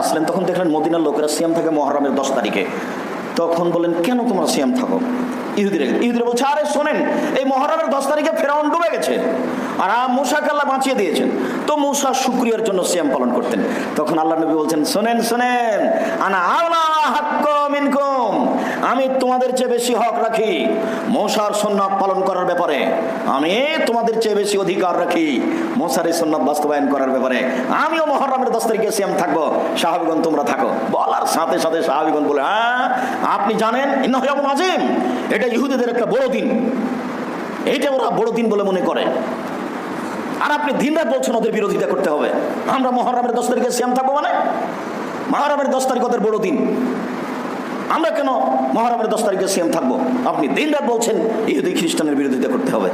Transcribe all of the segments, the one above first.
আসলেন, তখন দেখলেন মদিনার লোকেরা সিয়াম থাকে মহরমের দশ তারিখে। তখন বলেন কেন তোমরা সিয়াম থাকো? ইহুদিরা ইহুদিরা বলছে, আরে শোনেন, এই মহরমের দশ তারিখে ফেরাউন ডুবে গেছে। আর মুসাকে আল্লাহ বাঁচিয়ে দিয়েছেন। তো মুসা শুক্রিয়ার জন্য শ্যাম পালন করতেন। তখন আল্লাহ নবী বলছেন, শোনেন শোনেন, আনা মিনকুম, আমি তোমাদের চেয়ে বেশি হক রাখি। মশার সন্ন্যত পালন করার ব্যাপারে আমি তোমাদের চেয়ে বেশি অধিকার রাখি। মশার এই সন্ন্যত বাস্তবায়ন করার ব্যাপারে আমিও মহরমের দশ তারিখে সিয়াম থাকব। সাহাবিগণ, তোমরা থাকো। বলার সাথে সাথে সাহাবিগণ বলে হ্যাঁ আপনি জানেন এটা ইহুদিদের একটা বড় দিন এইটা ওরা বড় দিন বলে মনে করে। আর আপনি দিন রাত বলছেন ওদের বিরোধিতা করতে হবে। আমরা মহরমের দশ তারিখে শ্যাম থাকব মানে? মহরমের দশ তারিখ ওদের বড় দিন। আমরা কেন মহরমের দশ তারিখে সিএম থাকব? আপনি দিন রাত বলছেন, ইহুদি খ্রিস্টানের বিরোধিতা করতে হবে।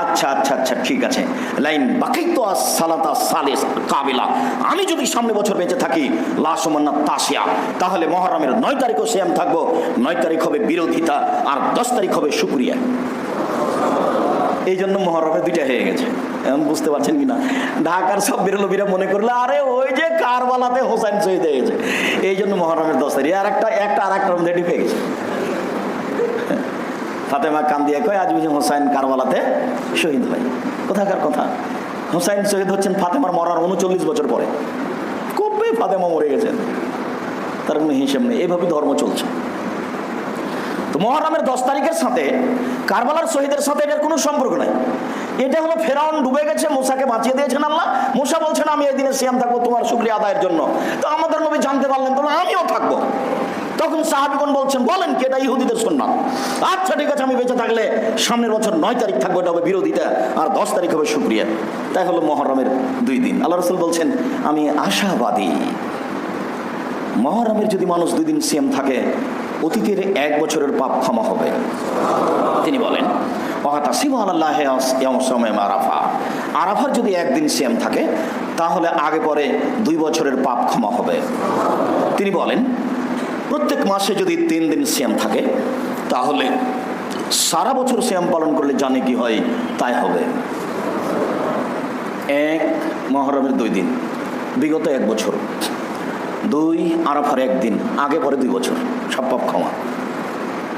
আচ্ছা আচ্ছা আচ্ছা ঠিক আছে। লাইন, বাকি তো সালাতা সালিস কাবিলা। আমি যদি সামনে বছর বেঁচে থাকি লাসমান্না তাসিয়া। তাহলে মহরমের নয় তারিখও সিএম থাকব। নয় তারিখ হবে বিরোধিতা আর দশ তারিখ হবে সুক্রিয়া এই জন্য মহরমে দুইটা হয়ে গেছে। এখন বুঝতে পারছেন কিনা? ঢাকার সব বিরলবীরা মনে করল, আরে, ওই যে কারবালাতে হোসেন শহীদ হয়ে গেছে এই জন্য মহরমের দশ তারিখ। আর একটা একটা, আর একটা মধ্যে ঢুকে গেছে। ফাতেমা কান্দিয়া কয়, আজ বুঝি হোসাইন কারবালাতে শহীদ হয়। কোথাকার কথা? হোসাইন শহীদ হচ্ছেন ফাতেমার মরার উনচল্লিশ বছর পরে। কবে ফাতেমা মরে গেছেন। তার কোনো হিসেব নেই। এইভাবে ধর্ম চলছে। তো মহরমের দশ তারিখের সাথে কারবালার শহীদের সাথে এটার কোনো সম্পর্ক নাই। এটা হলো ফেরাউন ডুবে গেছে, মুসাকে বাঁচিয়ে দিয়েছেন আল্লাহ। মুসা বলছেন, আমি এই দিনে সিয়াম থাকব, তোমার শুক্রিয়া আদায়ের জন্য। তো আমাদের নবী জানতে পারলেন তো আমিও থাকব। তখন সাহাবিগণ বলছেন, বলেন কি, এটা ইহুদিদের শুনলাম আচ্ছা ঠিক আছে, আমি বেঁচে থাকলে সামনের বছর নয় তারিখ থাকব, এটা হবে বিরোধিতা, আর দশ তারিখ হবে শুক্রিয়া। তাই হলো মহরমের দুই দিন। আল্লাহ রসুল বলছেন, আমি আশাবাদী, মহরমের যদি মানুষ দুই দিন সিএম থাকে, অতীতের এক বছরের পাপ ক্ষমা হবে। তিনি বলেন। আরাফার যদি একদিন সিএম থাকে, তাহলে আগে পরে দুই বছরের পাপ ক্ষমা হবে। তিনি বলেন, প্রত্যেক মাসে যদি তিন দিন সিএম থাকে, তাহলে সারা বছর সিএম পালন করলে জানে কি হয়, তাই হবে। এক মহরমের দুই দিন, বিগত এক বছর। দুই আরাফার একদিন, আগে পরে দুই বছর, সব পাপ ক্ষমা।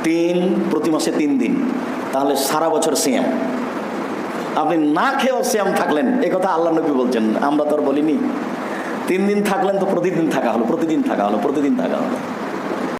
তিন, প্রতি মাসে তিন দিন। তাহলে সারা বছর সিএম। আপনি না খেয়েও সিএম থাকলেন কথা আল্লাহ নবী বলছেন। আমরা তো আর বলিনি। তিন দিন থাকলেন তো প্রতিদিন থাকা হলো, প্রতিদিন থাকা হলো, প্রতিদিন থাকা হলো।